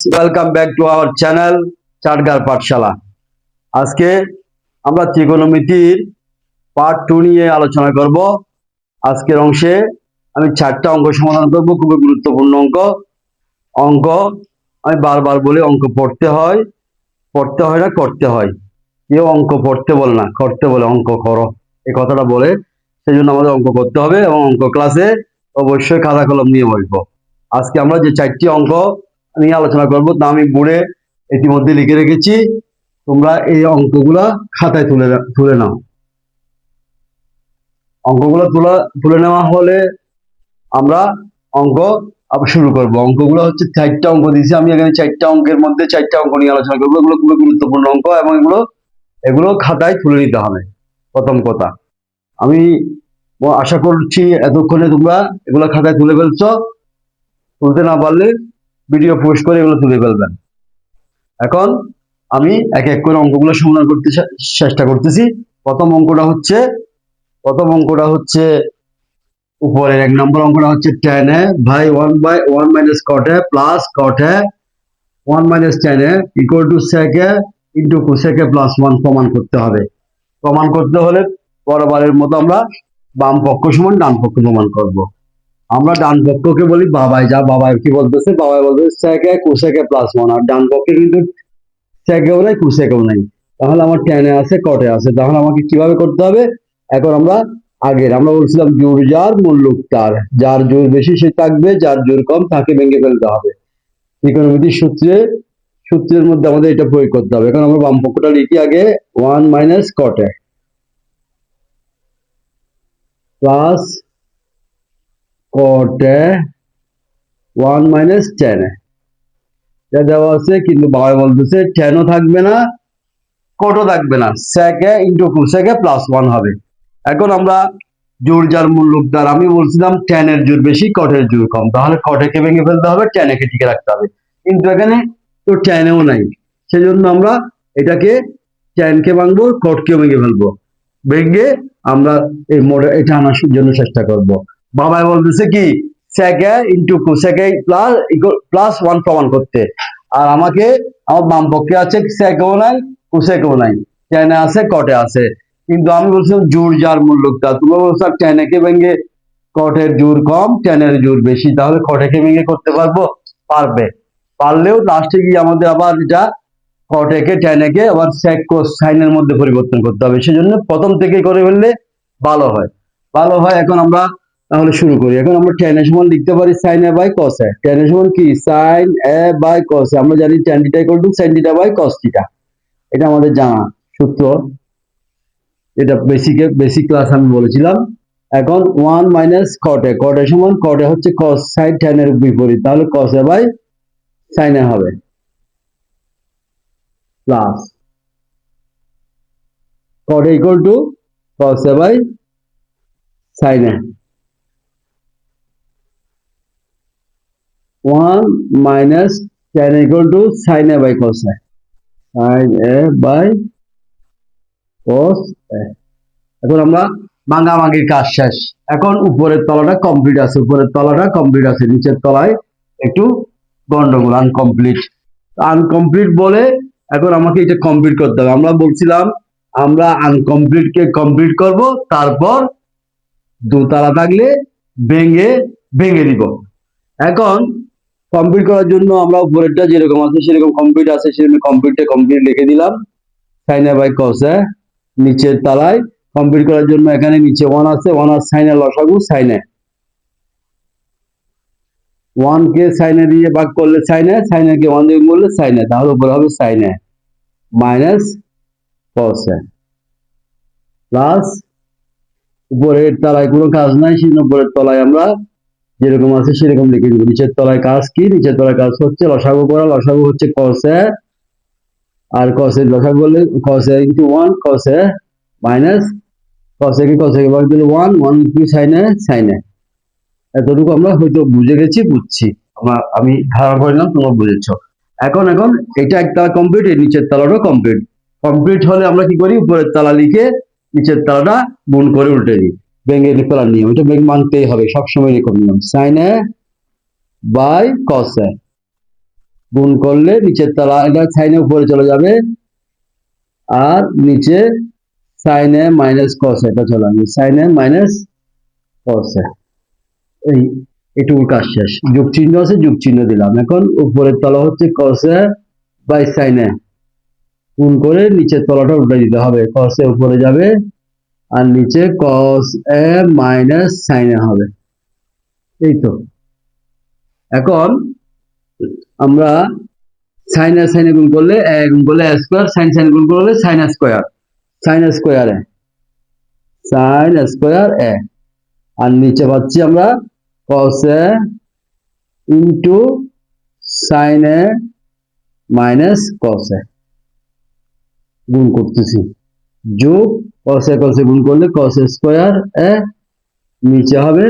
Welcome back to our channel Chatgar Pathshala আজকে আমরা ত্রিকোণমিতির part two নিয়ে আলোচনা করব। আজকের অংশে আমি চারটা অঙ্ক সমাধান করব, খুবই গুরুত্বপূর্ণ অঙ্ক। অঙ্ক, আমি বারবার বলি, অঙ্ক পড়তে হয় পড়তে হয় না, করতে হয়। কেউ অঙ্ক পড়তে বলে না, করতে বলে, অঙ্ক করো। এই কথাটা বলে সেই জন্য আমাদের অঙ্ক করতে হবে এবং অঙ্ক ক্লাসে অবশ্যই খাতা কলম নিয়ে বসবো। আজকে আমরা যে চারটি অঙ্ক নিয়ে আলোচনা করব। তা আমি বোর্ডে ইতিমধ্যে লিখে রেখেছি। তোমরা এই অঙ্কগুলা খাতায় তুলে তুলে নাও। অঙ্কগুলো তোলা তুলে নেওয়া হলে আমরা অঙ্ক আবার শুরু করব। অঙ্কগুলো হচ্ছে চারটা অঙ্ক দিয়েছি। আমি এখানে চারটা অঙ্কের মধ্যে চারটা অঙ্ক নিয়ে আলোচনা করব। এগুলো খুবই গুরুত্বপূর্ণ অঙ্ক এবং এগুলো এগুলো খাতায় তুলে নিতে হবে। প্রথম কথা। আমি আশা করছি এতক্ষণে তোমরা এগুলো খাতায় তুলে ফেলছো। তুলতে না পারলে ভিডিও পোস্ট করে এগুলো তুলে ফেলবেন। এখন আমি এক এক করে অঙ্কগুলো সমাধান করতে চেষ্টা করতেছি। প্রথম অঙ্কটা হচ্ছে, প্রথম অঙ্কটা হচ্ছে উপরের এক নম্বর অঙ্কটা হচ্ছে tan A by one by one minus cot A plus cot A one minus tan A equal to sec into A plus one প্রমাণ করতে হবে। প্রমাণ করতে হলে বরাবরের মতো আমরা বাম পক্ষ সমান ডান পক্ষ প্রমাণ করব। আমরা ডান পক্ষকে বলি বাবাই যা, বাবাই কি বলতেছে? বাবাই বলতেছে কুসেকে প্লাস ওয়ান আর ডান পক্ষে কিন্তু সেকেও নাই কুসেকেও নাই। তাহলে আমার টেনে আছে কটে আছে। তাহলে আমাকে কীভাবে করতে হবে? এখন আমরা আগের, আমরা বলছিলাম জোর যার, মূল্যক তার। যার জোর বেশি সে থাকবে, যার জোর কম, তাকে ভেঙে ফেলতে হবে। ত্রিকোণমিতির সূত্রে, সূত্রের মধ্যে আমাদের এটা প্রয়োগ করতে হবে। এখন আমরা বাম পক্ষটা লিখি আগে ওয়ান মাইনাস কটে প্লাস কটে ওয়ান মাইনাস টেন যা দেওয়া আছে, কিন্তু বাবা বলতেছে টেনও থাকবে না, কটও থাকবে না। সেকে ইন্টু কুসেকে প্লাস ওয়ান হবে। এখন আমরা জোর যার মূল্যক দ্বার আমি বলছিলাম টেনের জোর বেশি, কটের জোর কম। তাহলে কটেকে ভেঙে ফেলতে হবে? টেনেকে টিকে রাখতে হবে। কিন্তু এখানে তো টেনেও নাই। সেজন্য আমরা এটাকে টেনকে ভাঙবো, কটকেও ভেঙে ফেলব। ভেঙে আমরা এই মোডে এটা আনার জন্য চেষ্টা করব। বাবাই বলতেছে কি, সেকে ইন্টু কুসেকে প্লাস প্লাস ওয়ান প্রমাণ করতে। আর আমাকে, আমার বাম পক্ষে আছে, সেকেও নাই কুসেকেও নাই। টেনে আছে কটে আছে। কিন্তু আমি বলছিলাম, জোর যার মূল্যটা তুমি বলছো টেনেকে ভেঙে কটের জোর কম টেনের জোর বেশি, তাহলে কটেকে ভেঙে করতে পারব? পারবে। পারলেও লাস্টে গিয়ে আমাদের আবার এটা কটেকে টেনেকে আবার সেক সাইনের মধ্যে পরিবর্তন করতে হবে। সেজন্য প্রথম থেকে করে ফেললে ভালো হয়। ভালো হয়, এখন আমরা তাহলে শুরু করি। এখন আমরা টেন এর সমান লিখতে পারি sin A by cos A tan এর সমান কি? Sign A by cos A আমরা জানি tan theta equal to sin theta by cos theta এটা আমাদের জানা সূত্র। এটা বেসিকে বেসিক ক্লাস আমি বলেছিলাম। এখন ওয়ান মাইনাস কটে কটে সমান কটে হচ্ছে কস সাইন টেন এর বিপরীত। তাহলে কস এ বাই সাইন এ হবে। Plus কটে equal to cos A by sin A one minus tan equal to sin A by cos A sin A by cos A এখন আমরা ভাঙাভাঙির কাজ শেষ। এখন উপরের তলাটা কমপ্লিট আছে। উপরের তলাটা কমপ্লিট আছে। নিচের তলায় একটু গন্ডগোল আনকমপ্লিট আনকমপ্লিট বলে এখন আমাকে এটা কমপ্লিট করতে হবে। আমরা বলছিলাম, আমরা আনকমপ্লিট কে কমপ্লিট করব, তারপর দোতলা থাকলে ভেঙে ভেঙে দিব এখন কমপ্লিট করার জন্য আমরা উপরেরটা যেরকম আছে, সেরকম কমপ্লিট আছে, সেরকম কমপ্লিটে কমপ্লিট লিখে দিলাম। সাইনে বাই কসে নিচের তলায়। কমপ্লিট করার জন্য এখানে নিচে ওয়ান আছে ওয়ান আর সাইনে লসাগু সাইনে ওয়ান কে সাইনে দিয়ে ভাগ করলে সাইনে সাইনে কে ওয়ান দিয়ে করলে সাইনে তাহলে উপরে হবে সাইনে মাইনাস কসে প্লাস উপরের তলায় কোনো কাজ নাই সেই উপরের তলায় আমরা যেরকম আছে সেরকম লিখে দিব। নিচের তলায় কাজ কি? নিচের তলায় কাজ হচ্ছে লসাগু করা। লসাগু হচ্ছে কসে আর কসে লসাগু বললে কসে ইন্টু ওয়ান কসে মাইনাস কসে কি কসে ভাগ দিলে ওয়ান ওয়ান ইন্টু সাইনে সাইনে এতটুকু আমরা হয়তো বুঝে গেছি, বুঝছি। আমরা, আমি ধারণা করলাম তোমরা বুঝেছ। এখন এখন এটা একটা কমপ্লিট এই নিচের তলাটাও কমপ্লিট কমপ্লিট হলে আমরা কি করি? উপরের তলা লিখে নিচের তলাটা গুণ করে উল্টে দিই। ভেঙে ফেলার নিয়ম, এটা ভেঙে মানতেই হবে, সবসময় এরকম নিয়ম। Sign A by cos A গুণ করলে নিচের তলা, এটা সাইনে উপরে চলে যাবে, আর নিচে সাইনে মাইনাস কস এটা চলে আসবে। সাইনে মাইনাস কস এ এই এটুকু কাজ শেষ। যোগ চিহ্ন আছে, যোগ চিহ্ন দিলাম। এখন উপরের তলা হচ্ছে কসে বাই সাইনে গুণ করে নিচের তলাটা উল্টে দিতে হবে। কসে উপরে যাবে আর নিচে কস এ মাইনাস সাইনে হবে। এই তো। এখন আমরা সাইন সাইনে গুণ করলে গুণ করলে স্কোয়ার সাইন সাইন গুণ করলে sin square sin square A. Sin square A আর নিচে পাচ্ছি আমরা cos A into sin A minus cos A গুণ করতেছি। যোগ কসে কসে গুণ করলে কস স্কোয়ার এ নিচে হবে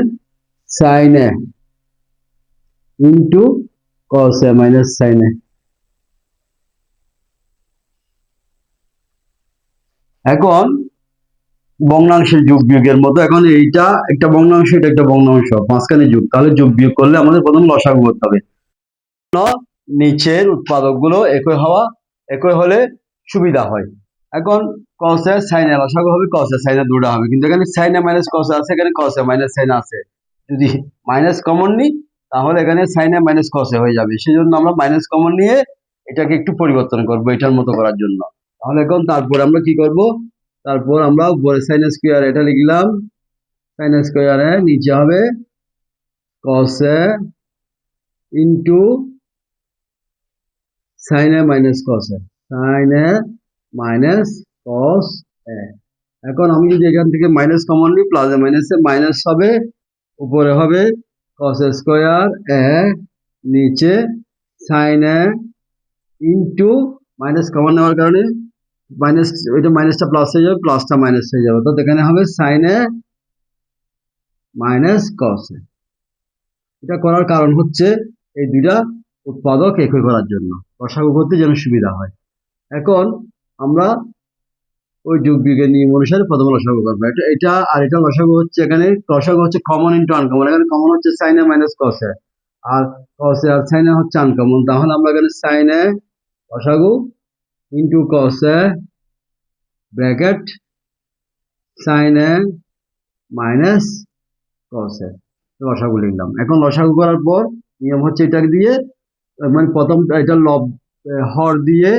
sin A into cos A minus sin A এখন ভগ্নাংশের যোগ বিয়োগের মতো, এখন এইটা একটা ভগ্নাংশ, এটা একটা ভগ্নাংশ, মাঝখানে যোগ। তাহলে যোগ বিয়োগ করলে আমাদের প্রথম লসাগু করতে হবে। নিচের উৎপাদকগুলো একই হওয়া, একই হলে সুবিধা হয়। এখন কসে সাইন সাইনে লসাগু হবে কসে সাইনে দুটা হবে। কিন্তু এখানে সাইনে মাইনাস কসে আছে, এখানে কসে মাইনাস সাইনে আছে। যদি মাইনাস কমন নিই, তাহলে এখানে সাইনে মাইনাস কসে হয়ে যাবে। সেই জন্য আমরা মাইনাস কমন নিয়ে এটাকে একটু পরিবর্তন করব এটার মতো করার জন্য। তাহলে এখন তারপর আমরা কি করব? তারপর আমরা উপরে সাইন স্কোয়ার এটা লিখলাম। সাইন স্কোয়ারে নিচে হবে কসে ইন্টু সাইনে মাইনাস কসে সাইনে মাইনাস কস এ এখন আমি যদি এখান থেকে মাইনাস কমন নিই প্লাস মাইনাসে মাইনাস হবে, উপরে হবে কস স্কোয়ার এ নিচে সাইনে ইন্টু মাইনাস কমন নেওয়ার কারণে মাইনাস ওইটা মাইনাসটা প্লাস হয়ে যাবে প্লাসটা মাইনাস হয়ে যাবে। তো এখানে হবে সাইনে মাইনাস কসে এটা করার কারণ হচ্ছে এই দুইটা উৎপাদক একই করার জন্য। রসাগু করতে যেন সুবিধা হয়। এখন আমরা ওই যোগ বিজ্ঞান নিয়ম অনুসারে প্রথম রসাগু করব। এটা এটা আর এটা রসাগু হচ্ছে এখানে রসাগু হচ্ছে কমন ইন্টু আনকমন এখানে কমন হচ্ছে সাইনে মাইনাস কসে আর কসে আর সাইনে হচ্ছে আনকমন তাহলে আমরা এখানে সাইনে রসাগু ইন্টু কসে ব্র্যাকেট সাইনে মাইনাস কসে রসাগু লিখলাম। এখন রসাগু করার পর নিয়ম হচ্ছে এটাকে দিয়ে মানে প্রথম এটা লব, হর দিয়ে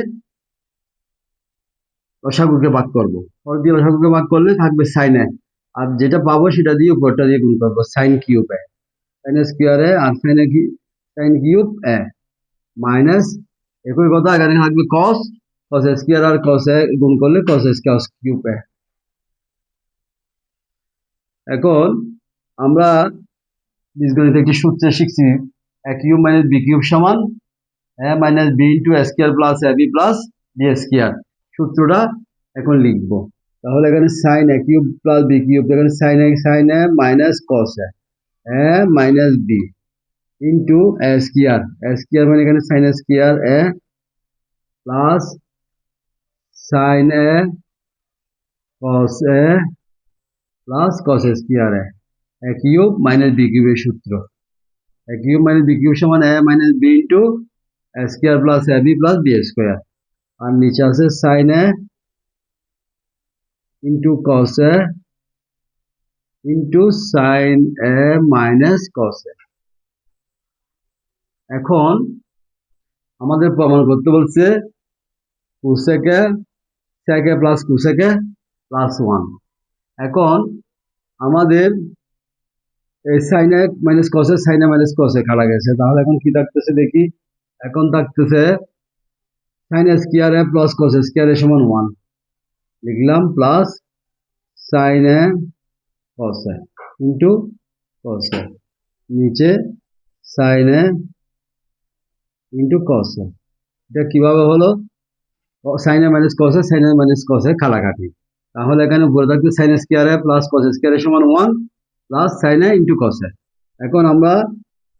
রসাগুকে ভাগ করব। হর দিয়ে রসাগুকে ভাগ করলে থাকবে সাইনে আর যেটা পাবো সেটা দিয়ে উপরটা দিয়ে গুণ করব sine cube A sine square A আর সাইনে সাইন কিউব এ মাইনাস একই কথা, এখানে থাকবে কস cos square R cos A গুণ করলে কস স্কোয়ার কিউব এ এখন আমরা বীজগণিত একটি সূত্রে শিখছি A cube minus B cube সমান A minus B into square plus A B plus B square সূত্রটা এখন লিখব। তাহলে এখানে sine A cube plus B cube, এখানে sine A sine A minus cos A A minus B into A square A square মানে এখানে sine A square A plus sine A cos A plus cos square A A cube minus B কিউবের সূত্র। A cube minus B cube সমান A minus B into A square plus A B plus B square আর নিচে আছে sine A into cos A into sine A minus cos A এখন আমাদের প্রমাণ করতে বলছে কুসেকে সেকে প্লাস কুসেকে প্লাস ওয়ান এখন আমাদের এই সাইনে মাইনাস কসে সাইনে মাইনাস কসে কাটা গেছে। তাহলে এখন কি থাকতেছে দেখি। এখন থাকতেছে sine square A plus cos square A সমান ওয়ান লিখলাম plus sine A cos A into cos A নিচে sine A into cos A এটা কীভাবে হলো? Sine A minus cos A sine A minus cos A কাটাকাটি তাহলে এখানে উপরে থাকবে sine square A plus cos square A সমান one plus sine A into cos A এখন আমরা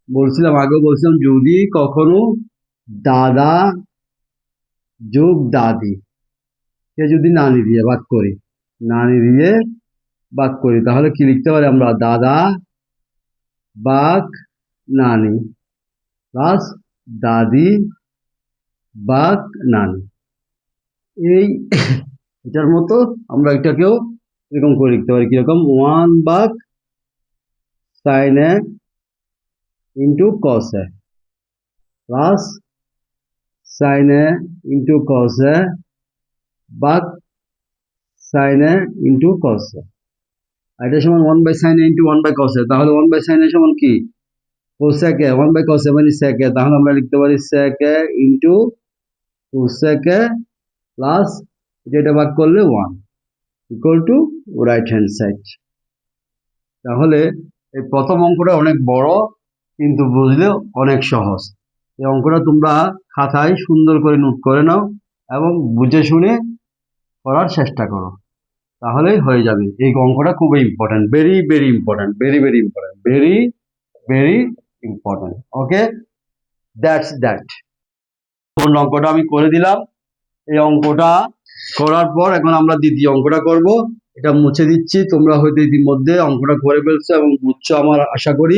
বলছিলাম, আগেও বলছিলাম, যদি কখনো দাদা যোগ দাদি। কে যদি নানি দিয়ে বাদ করি, নানি দিয়ে বাদ করি, তাহলে কি লিখতে পারি আমরা? দাদা বাঘ নানি। প্লাস দাদি, বাক, নানি। এই এটার মতো আমরা এটাকেও এরকম করে লিখতে পারি। কীরকম? ওয়ান বাক sine A into cos A plus cos A বাক sine A into cos A আর এটা সমান one by sine into one by cos তাহলে ওয়ান বাই সাইন এ সমান কি কোসেকে ওয়ান বাই কস মানে সেকে তাহলে আমরা লিখতে পারি সেকে ইন্টু কোসেকে প্লাস যেটা ভাগ করলে one equal to right hand side তাহলে এই প্রথম অঙ্কটা অনেক বড়, কিন্তু বুঝলে অনেক সহজ। এই অঙ্কটা তোমরা খাতায় সুন্দর করে নোট করে নাও এবং বুঝে শুনে করার চেষ্টা করো। তাহলেই হয়ে যাবে। এই অঙ্কটা খুবই important very very important very very important very very important okay that's that অঙ্কটা আমি করে দিলাম। এই অঙ্কটা করার পর এখন আমরা দ্বিতীয় অঙ্কটা করব। এটা মুছে দিচ্ছি। তোমরা হয়তো ইতিমধ্যে অঙ্কটা করে ফেলছো এবং বুঝছ আমার আশা করি।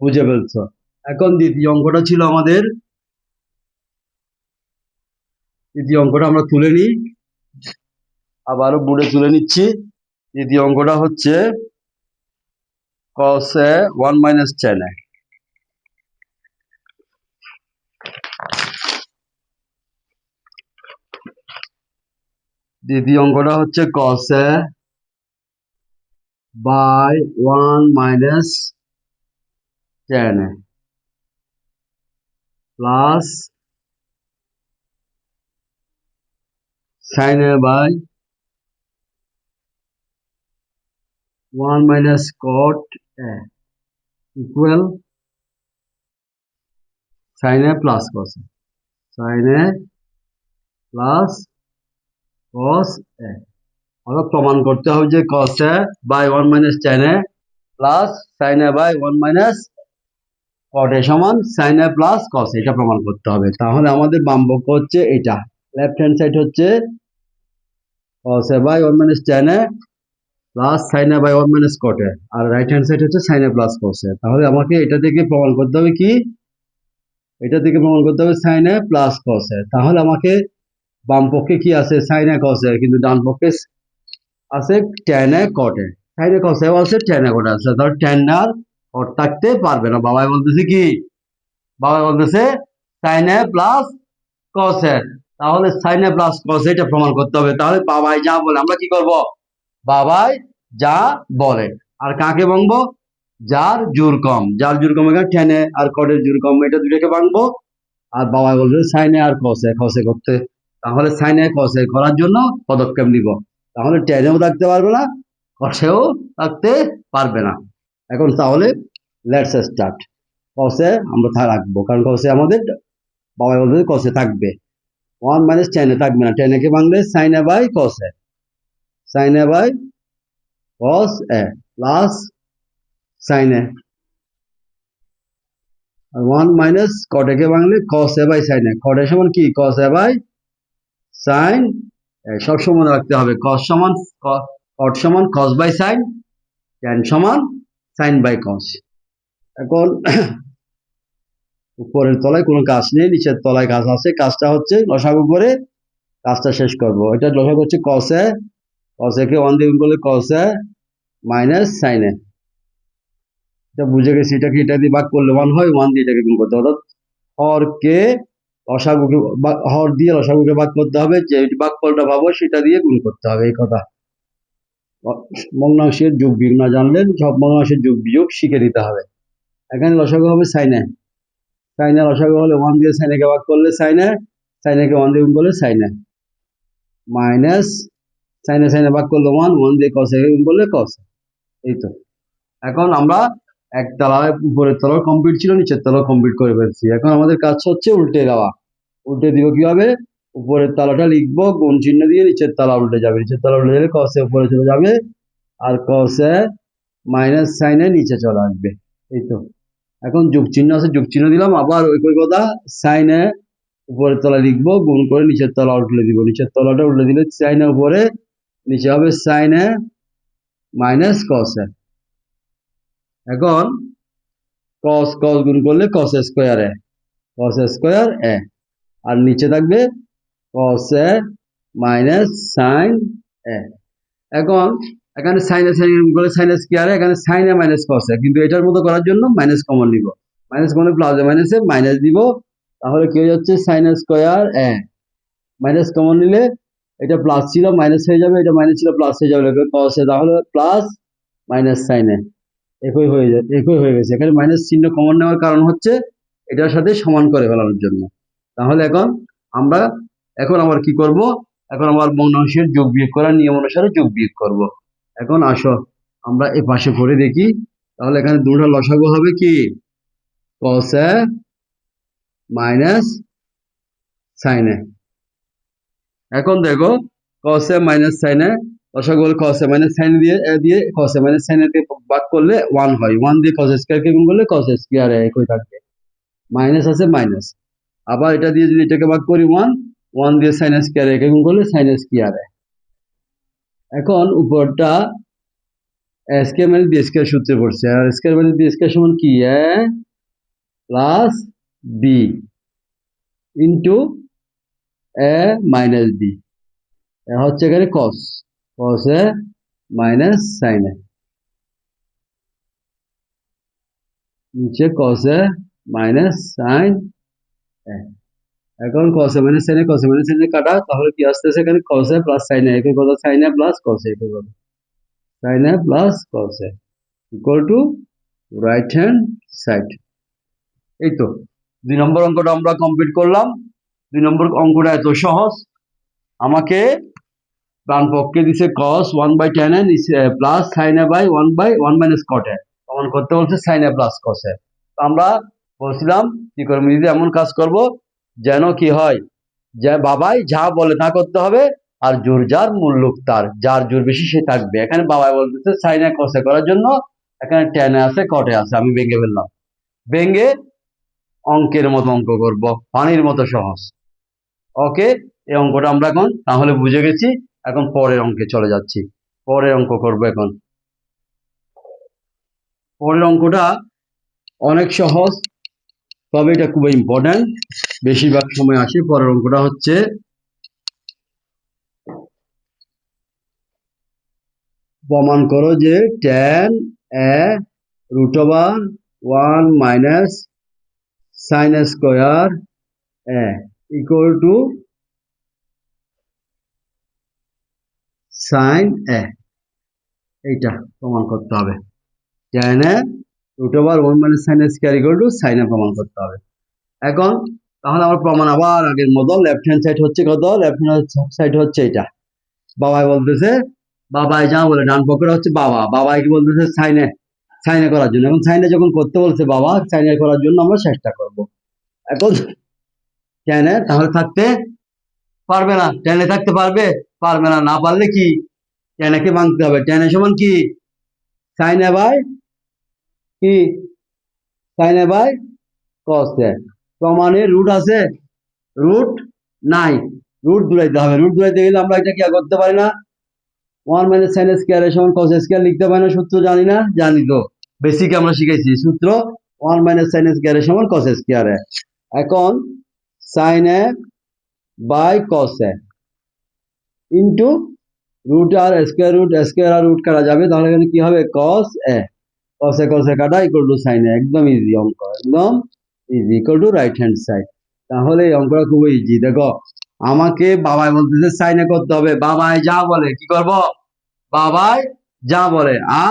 বুঝে ফেলছো। এখন দ্বিতীয় অঙ্কটা ছিল আমাদের। দ্বিতীয় অঙ্কটা আমরা তুলে নিই। আবারও বুড়ে তুলে নিচ্ছি। দ্বিতীয় অঙ্কটা হচ্ছে cos a 1 minus tan a দ্বিতীয় অঙ্কটা হচ্ছে cos a by 1 minus tan a plus a by 1 minus cot a equal sin a plus cos a sin a plus cos a অর্থাৎ প্রমাণ করতে হবে যে cos a by 1 minus tan a plus a by 1 minus a সমান a plus cos a, এটা প্রমাণ করতে হবে। তাহলে আমাদের বাম পক্ষ হচ্ছে এটা। লেফট হ্যান্ড সাইড হচ্ছে cos a by 1 minus tan a plus sine A by one minus cot A R right hand side হচ্ছে sine A plus cos A তাহলে আমাকে এটা থেকে প্রমাণ করতে হবে কি? এটা থেকে প্রমাণ করতে হবে sign A plus cos A তাহলে আমাকে বাম পক্ষে কি আছে? সাইন এ কস এ কিন্তু ডান পক্ষে আছে tan A caught A sign A কস এও আছে ট্যান এ কট আছে তাহলে ট্যান আর কট থাকতে পারবে না। বাবাই বলতেছে কি? বাবাই বলতেছে sign A plus cos A তাহলে সাইন এ প্লাস কস এটা প্রমাণ করতে হবে। তাহলে বাবাই যা বলে, আমরা কি করব? বাবাই যা বলে। আর কাকে ভাঙবো? যার জোর কম। যার জোর কম এখানে টেনে আর কটের জোর কম, এটা দুটাকে ভাঙবো। আর বাবা বলছে সাইনে আর কসে খসে করতে। তাহলে সাইনে কসে করার জন্য পদক্ষেপ নিব। তাহলে টেনেও থাকতে পারবে না কষেও থাকতে পারবে না। এখন তাহলে লেটস স্টার্ট কসে আমরা রাখব। কারণ কসে আমাদের বাবা বলতে কসে থাকবে। ওয়ান মাইনাস টেনে থাকবে না। টেনেকে ভাঙলে সাইনে বাই কসে by cos a plus sin a আর 1 মাইনাস cot a কে বাংলে by sin a cot a সমান কি? a by sin a সব সমান রাখতে হবে। কস সমান, cot সমান কস বাই সাইন টেন সমান sin বাই cos এখন উপরের তলায় কোনো কাজ নেই, নিচের তলায় কাজ আছে, কাজটা হচ্ছে লসাগু করে কাজটা শেষ করব। এটা লসাগু হচ্ছে cos a cos a কে 1 দিয়ে গুণ করলে a মাইনাস a এটা বুঝে গেছি এটাকে এটা দিয়ে ভাগ করলে ওয়ান হয় ওয়ান দিয়ে এটাকে গুণ করতে হবে। অর্থাৎ হরকে লসাগুকে হর দিয়ে লসাগুকে ভাগ করতে হবে, যে ভাগফলটা পাবো সেটা দিয়ে গুণ করতে হবে, এই কথা। মগ্নাংশের যোগ বিয়োগ না জানলে সব মগ্নাংশের যোগ বিয়োগ শিখে নিতে হবে। এখানে লসাগু হবে সাইনে সাইনে লসাগু হলে ওয়ান দিয়ে সাইনেকে ভাগ করলে সাইনে সাইনেকে ওয়ান দিয়ে করলে সাইনে মাইনাস সাইনে সাইনে ভাগ করলে ওয়ান ওয়ান দিয়ে কসে গুণ করলে কস এই তো। এখন আমরা এক তলায় উপরের তলাও কমপ্লিট ছিল, নিচের তলাও কমপ্লিট করে ফেলছি। এখন আমাদের কাজ হচ্ছে উল্টে দেওয়া। উল্টে দিব কীভাবে? উপরের তলাটা লিখব, গুণ চিহ্ন দিয়ে নিচের তলা উল্টে যাবে। নিচের তলা উল্টে গেলে কসে উপরে চলে যাবে আর কসে মাইনাস সাইনে নিচে চলে আসবে। এই তো। এখন যোগ চিহ্ন আছে, যোগ চিহ্ন দিলাম, আবার ওই কই কথা সাইনে উপরের তলা লিখব, গুণ করে নিচের তলা উল্টে দিব। নিচের তলাটা উল্টে দিলে সাইনের উপরে নিচে হবে সাইনে মাইনাস কসে এখন cos cos গুণ করলে cos square A. cos square A. আর নিচে থাকবে কস এ মাইনাস সাইন এ এখন এখানে সাইনে সাইন করে সাইনাস কি আর এখানে সাইনে মাইনাস কস এ। কিন্তু এটার মতো করার জন্য মাইনাস কমন নিব। মাইনাস কমন প্লাস মাইনাসে মাইনাস দিব। তাহলে কি হয়ে যাচ্ছে? Sine square A minus common নিলে এটা প্লাস ছিল মাইনাস হয়ে যাবে। এটা মাইনাস ছিল প্লাস হয়ে যাবে। কস এ তাহলে প্লাস মাইনাস সাইনে একই হয়ে যায়, একই হয়ে গেছে। এখানে মাইনাস চিহ্ন কমন নেওয়ার কারণ হচ্ছে এটার সাথে সমান করে ফেলানোর জন্য। তাহলে এখন আমরা এখন আবার কি করব? এখন আবার ভগ্নাংশের যোগ বিয়োগ করার নিয়ম অনুসারে যোগ বিয়োগ করব। এখন আসো, আমরা এ পাশে করে দেখি। তাহলে এখানে দুটো লসাগু হবে কি? এ মাইনাস সাইন এখন দেখো এ মাইনাস সাইন লসাগু হলে এ মাইনাস সাইন দিয়ে দিয়ে এ মাইনাস এ ভাগ করলে 1 হয়। 1 দিয়ে cos স্কয়ার কে গুণ করলে cos স্কয়ার একই থাকবে। মাইনাস আছে মাইনাস আবার এটা দিয়ে যদি এটাকে ভাগ করি 1 1 দিয়ে সাইন স্কয়ার একে গুণ করলে সাইন স্কয়ার এখন উপরটা স্কয়ার মানে বি সূত্রে পড়ছে। আর স্কয়ার মানে বি স্কয়ার সমান কি? A plus B into A minus B হচ্ছে এখানে কস কস এ মাইনাস সাইন এ। নিচে কস এ মাইনাস সাইন এ। এখন cos minus sine cos minus sine কাটা, তাহলে কি আসতেছে এখানে? কস প্লাস সাইন একই কথা সাইন প্লাস কস একই কথা sine plus cos equal to right hand side এই তো, দুই নম্বর অঙ্কটা আমরা কমপ্লিট করলাম। দুই নম্বর অঙ্কটা এত সহজ। আমাকে ডান পক্ষে দিছে cos one by tan A plus sine by one by one minus cot প্রমাণ করতে বলছে সাইন প্লাস কস আমরা বলছিলাম, কি করব? যদি এমন কাজ করব যেন কি হয়? যে বাবাই যা বলে তা করতে হবে, আর জোর যার মূল্যক তার। যার জোর বেশি সে থাকবে। এখানে বাবাই বলতেছে সাইন কসে করার জন্য এখানে টেনে আছে কটে আছে। আমি ভেঙে ফেললাম। ভেঙে অঙ্কের মতো অঙ্ক করব। পানির মতো সহজ। ওকে, এই অঙ্কটা আমরা এখন তাহলে বুঝে গেছি। এখন পরের অঙ্কে চলে যাচ্ছি। পরের অঙ্ক করব এখন। পরের অঙ্কটা অনেক সহজ। তবে এটা খুবই ইম্পর্ট্যান্ট বেশিরভাগ সময় আসে, পরের অঙ্কটা হচ্ছে প্রমাণ করো যে tan A root over one minus sine square A equal to sine A এইটা প্রমাণ করতে হবে। Tan A root over one minus sine square equal to sine প্রমাণ করতে হবে। এখন তাহলে আমার প্রমাণ আবার আগের মতো লেফট হ্যান্ড সাইড হচ্ছে কত? লেফট হ্যান্ড সাইড হচ্ছে এটা। বাবাই বলতেছে? বাবাই যা বলে, ডান পক্ষটা হচ্ছে বাবা। বাবাই কি বলতেছে? সাইনে সাইনে করার জন্য। এখন সাইনে যখন করতে বলছে বাবা সাইনে করার জন্য আমরা চেষ্টা করব। এখন টেনে তাহলে থাকতে পারবে না। টেনে থাকতে পারবে পারবে না। না পারলে কি? টেনেকে ভাঙতে হবে। টেনে সমান কি? সাইনে বাই কি? সাইনে বাই কসে। প্রমাণে রুট আছে। রুট নাই। রুট দূরাইতে হবে। রুট দূরাইতে গেলে আমরা এটা কি করতে পারি না? ওয়ান মাইনাস সাইন স্কোয়ার সমান কস স্কোয়ার লিখতে পারি না, সূত্র জানি না, জানি তো। বেসিক আমরা শিখেছি সূত্র ওয়ান মাইনাস সাইন স্কোয়ার সমান কস স্কোয়ার এখন sine A by cos A into root R square root square আর রুট করা যাবে, তাহলে কি হবে? কস এ কস কস কাটা ইকুয়াল টু সাইন একদম ইজি অঙ্ক, একদম easy equal to right hand side তাহলে এই অঙ্কটা খুবই ইজি দেখো, আমাকে বাবাই বলতেছে সাইনে করতে হবে। বাবাই যা বলে, কি করব? বাবাই যা বলে, আ?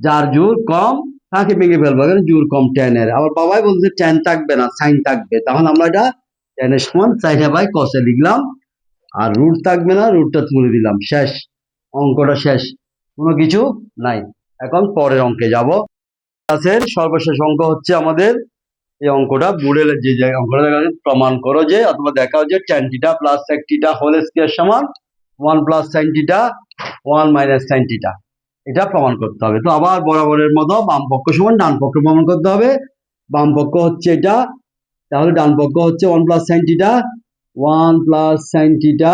যার জোর কম, তাকে ভেঙে ফেলব। এখানে জোর কম টেনের আবার বাবাই বলতেছে টেন থাকবে না সাইন থাকবে। তাহলে আমরা এটা টেনের সমান সাইনে বাই কষে লিখলাম। আর রুট থাকবে না রুটটা তুলে দিলাম। শেষ, অঙ্কটা শেষ। কোনো কিছু নাই। এখন পরের অঙ্কে যাব। ক্লাসের সর্বশেষ অঙ্ক হচ্ছে আমাদের, এই অঙ্কটা বুড়ের যে অঙ্কটা দেখা প্রমাণ করো যে, অথবা দেখাও যে tan theta plus sec theta whole square সমান one plus sine theta one minus sine theta এটা প্রমাণ করতে হবে। তো আবার বরাবরের মতো বাম পক্ষ সমান ডান পক্ষ প্রমাণ করতে হবে। বাম পক্ষ হচ্ছে এটা, তাহলে ডান পক্ষ হচ্ছে one plus sine theta one plus sine theta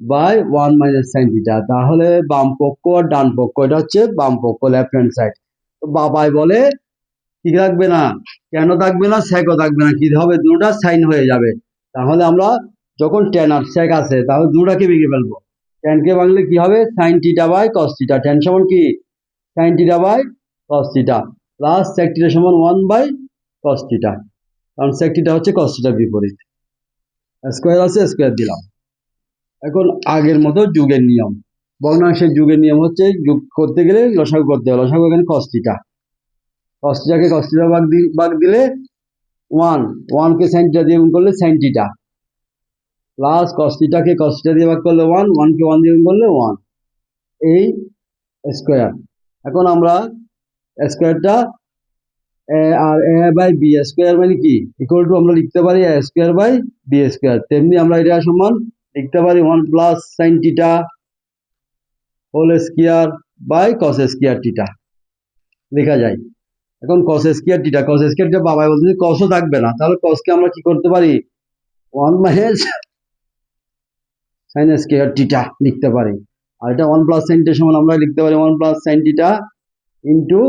by one minus sine theta তাহলে বাম পক্ষ আর ডান পক্ষ, এটা হচ্ছে বাম পক্ষ লেফট হ্যান্ড সাইড তো বাবাই বলে, কি থাকবে না? কেন থাকবে না? সেকও থাকবে না। কি হবে? দুটা সাইন হয়ে যাবে। তাহলে আমরা যখন টেন আর সেক আছে, তাহলে দুটাকে ভেঙে ফেলব। টেনকে ভাঙলে কি হবে? Sine theta by cos theta tan সমান কি? Sine theta by cos theta plus sec theta সমান ওয়ান বাই কস টিটা কারণ সেক টিটা হচ্ছে কস টিটার বিপরীত। স্কোয়ার আছে স্কোয়ার দিলাম। এখন আগের মতো যুগের নিয়ম। ভগ্নাংশের যুগের নিয়ম হচ্ছে যুগ করতে গেলে লসাগু করতে হবে। লসাগু এখানে কস টিটা কস টিটাকে কস টিটা ভাগ দি- ভাগ দিলে ওয়ান ওয়ানকে সাইন টিটা দিয়ে করলে সাইন টিটা প্লাস কস টিটাকে কস টিটা দিয়ে ভাগ করলে ওয়ান ওয়ানকে ওয়ান দিয়ে করলে ওয়ান এই স্কোয়ার এখন আমরা স্কোয়ারটা এ আর এ বাই বি স্কোয়ার মানে কি? ইকুয়াল টু আমরা লিখতে পারি A square by B square তেমনি আমরা এটা সমান লিখতে পারি one plus sine theta whole square by cos square theta লেখা যায়। এখন কস স্কোয়ার টিটা কস স্কোয়ার টিটা বাবাই বলতে কসও থাকবে না। তাহলে কসকে আমরা কি করতে পারি? One minus sine square theta লিখতে পারি। আর এটা ওয়ান প্লাস সাইন সমান আমরা লিখতে পারি। One plus sine theta into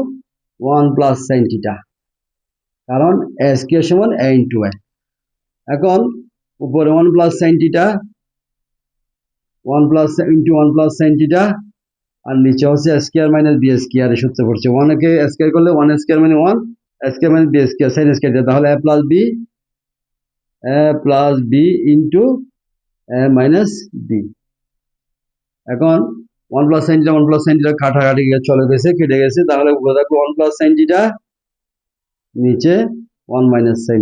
one plus sine theta কারণ এ স্কোয়ার সমান এ ইন্টু এ এখন উপরে one plus sine theta one plus into one plus sine আর নিচে হচ্ছে স্কোয়ার মাইনাস বি স্কোয়ার এর সূত্র পড়ছে। ওয়ানকে স্কোয়ার করলে ওয়ান স্কোয়ার মানে one, square minus B square, sine square তাহলে A plus B, A plus B into A minus B. এখন one plus sine theta one plus sine কাটাকাটি চলে গেছে, কেটে গেছে। তাহলে থাকবে ওয়ান প্লাস সাইন নিচে ওয়ান মাইনাস সাইন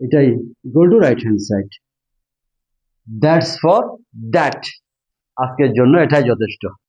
এটাই equal to right hand side that's for that আজকের জন্য এটাই যথেষ্ট।